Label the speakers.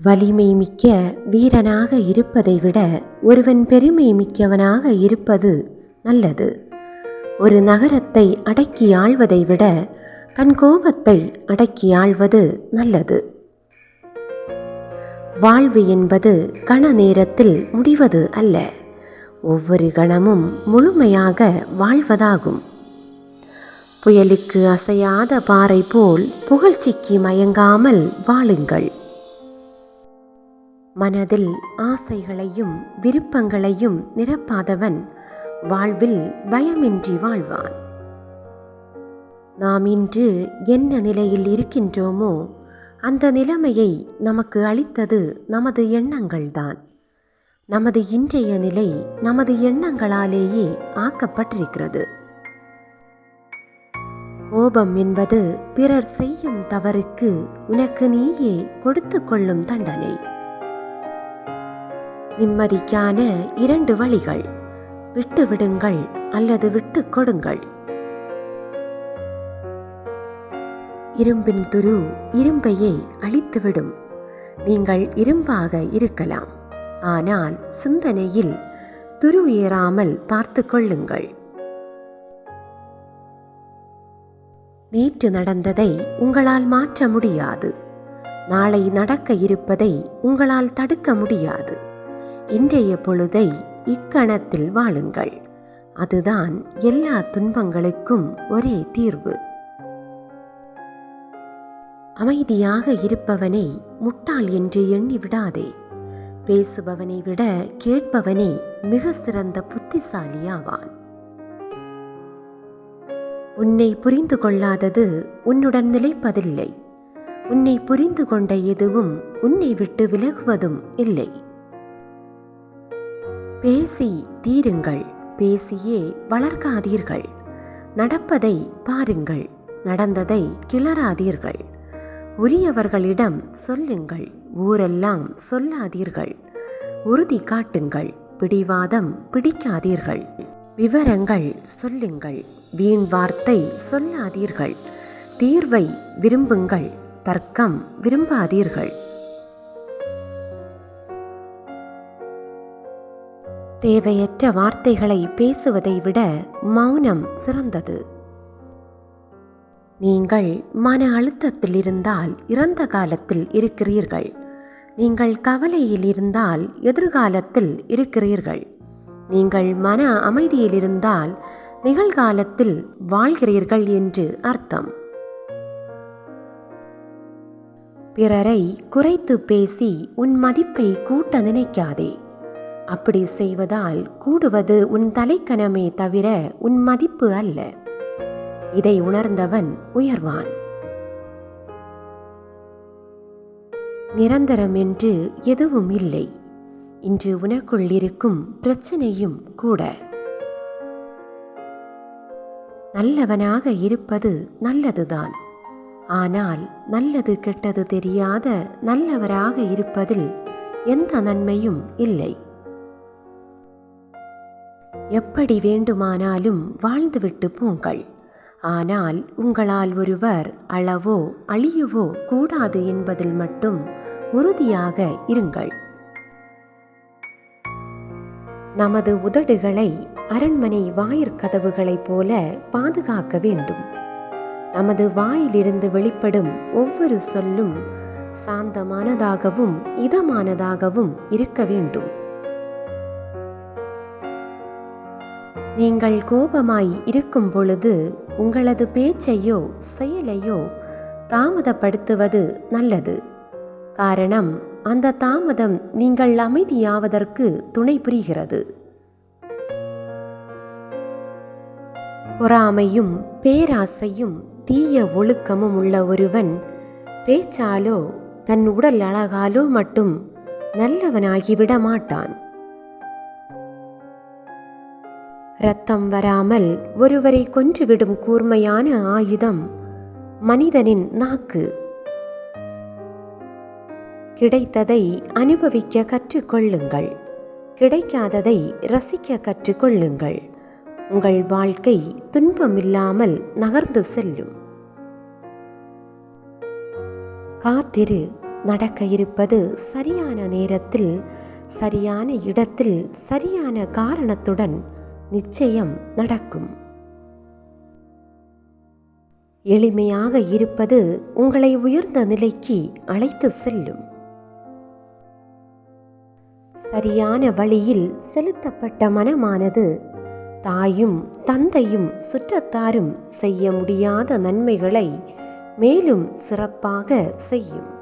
Speaker 1: வலிமை மிக்க வீரனாக இருப்பதை விட ஒருவன் பெருமை மிக்கவனாக இருப்பது நல்லது. ஒரு நகரத்தை அடக்கி ஆள்வதை விட தன் கோபத்தை அடக்கி ஆள்வது நல்லது. வாழ்வு என்பது கண நேரத்தில் முடிவது அல்ல. ஒவ்வொரு கணமும் முழுமையாக வாழ்வதாகும். புயலுக்கு அசையாத பாறை போல் புகழ்ச்சிக்கு மயங்காமல் வாழுங்கள். மனதில் ஆசைகளையும் விருப்பங்களையும் நிரப்பாதவன் வாழ்வில் பயமின்றி வாழ்வான். நாம் இன்று என்ன நிலையில் இருக்கின்றோமோ அந்த நிலைமையை நமக்கு அளித்தது நமது எண்ணங்கள்தான். நமது இன்றைய நிலை நமது எண்ணங்களாலேயே ஆக்கப்பட்டிருக்கிறது. கோபம் என்பது பிறர் செய்யும் தவறுக்கு உனக்கு நீயே கொடுத்து கொள்ளும் தண்டனை. நிம்மதிக்கான இரண்டு வழிகள். விட்டு விடுங்கள் அல்லது விட்டு கொடுங்கள். இரும்பின் துரு இரும்பையே அழித்துவிடும். நீங்கள் இரும்பாக இருக்கலாம். ஆனால் சிந்தனையில் துரு ஏறாமல் பார்த்து கொள்ளுங்கள். நேற்று நடந்ததை உங்களால் மாற்ற முடியாது. நாளை நடக்க இருப்பதை உங்களால் தடுக்க முடியாது. இன்றைய பொழுதை இக்கணத்தில் வாழுங்கள். அதுதான் எல்லா துன்பங்களுக்கும் ஒரே தீர்வு. அமைதியாக இருப்பவனை முட்டாள் என்று எண்ணி விடாதே. பேசுபவனை விட கேட்பவனே மிக சிறந்த புத்திசாலியாவான். உன்னை புரிந்து கொள்ளாதது உன்னுடன் நிலைப்பதில்லை. உன்னை புரிந்து கொண்ட எதுவும் உன்னை விட்டு விலகுவதும் இல்லை. பேசி தீருங்கள் பேசியே வளர்க்காதீர்கள். நடப்பதை பாருங்கள் நடந்ததை கிளறாதீர்கள். உரியவர்களிடம் சொல்லுங்கள் ஊரெல்லாம் சொல்லாதீர்கள். உறுதி காட்டுங்கள் பிடிவாதம் பிடிக்காதீர்கள். விவரங்கள் சொல்லுங்கள் வீண் வார்த்தை சொல்லாதீர்கள். தீர்வை விரும்புங்கள் தர்க்கம் விரும்பாதீர்கள். தேவையற்ற வார்த்தைகளை பேசுவதை விட மௌனம் சிறந்தது. நீங்கள் மன அழுத்தத்தில் இருந்தால் இறந்த காலத்தில் இருக்கிறீர்கள். நீங்கள் கவலையில் இருந்தால் எதிர்காலத்தில் இருக்கிறீர்கள். நீங்கள் மன அமைதியில் இருந்தால் நிகழ்காலத்தில் வாழ்கிறீர்கள் என்று அர்த்தம். பிறரை குறைத்து பேசி உன் மதிப்பை கூட்ட நினைக்காதே. அப்படி செய்வதால் கூடுவது உன் தலைக்கணமே தவிர உன் மதிப்பு அல்ல. இதை உணர்ந்தவன் உயர்வான். நிரந்தரம் என்று எதுவும் இல்லை. இன்று உனக்குள் இருக்கும் பிரச்சனையும் கூட. நல்லவனாக இருப்பது நல்லதுதான். ஆனால் நல்லது கெட்டது தெரியாத நல்லவராக இருப்பதில் எந்த நன்மையும் இல்லை. எப்படி வேண்டுமானாலும் வாழ்ந்துவிட்டு போங்கள். ஆனால் உங்களால் ஒருவர் அளவோ அழியவோ கூடாது என்பதில் மட்டும் உறுதியாக இருங்கள். நமது உதடுகளை அரண்மனை வாயிற்கதவுகளைப் போல பாதுகாக்க வேண்டும். நமது வாயிலிருந்து வெளிப்படும் ஒவ்வொரு சொல்லும் சாந்தமானதாகவும் இதமானதாகவும் இருக்க வேண்டும். நீங்கள் கோபமாய் இருக்கும் பொழுது உங்களது பேச்சையோ செயலையோ தாமதப்படுத்துவது நல்லது. காரணம் அந்த தாமதம் நீங்கள் அமைதியாவதற்கு துணை புரிகிறது. பொறாமையும் பேராசையும் தீய ஒழுக்கமும் உள்ள ஒருவன் பேச்சாலோ தன் உடல் அழகாலோ மட்டும் நல்லவனாகிவிட மாட்டான். இரத்தம் வராமல் ஒருவரை கொன்றுவிடும் கூர்மையான ஆயுதம் மனிதனின் நாக்கு. கிடைத்ததை அனுபவிக்க கற்றுக்கொள்ளுங்கள். கிடைக்காததை ரசிக்க கற்றுக்கொள்ளுங்கள். உங்கள் வாழ்க்கை துன்பமில்லாமல் நகர்ந்து செல்லும். காத்திரு. நடக்க இருப்பது சரியான நேரத்தில் சரியான இடத்தில் சரியான காரணத்துடன் நிச்சயம் நடக்கும். எளிமையாக இருப்பது உங்களை உயர்ந்த நிலைக்கு அழைத்து செல்லும். சரியான வழியில் செலுத்தப்பட்ட மனமானது தாயும் தந்தையும் சுற்றத்தாரும் செய்ய முடியாத நன்மைகளை மேலும் சிறப்பாக செய்யும்.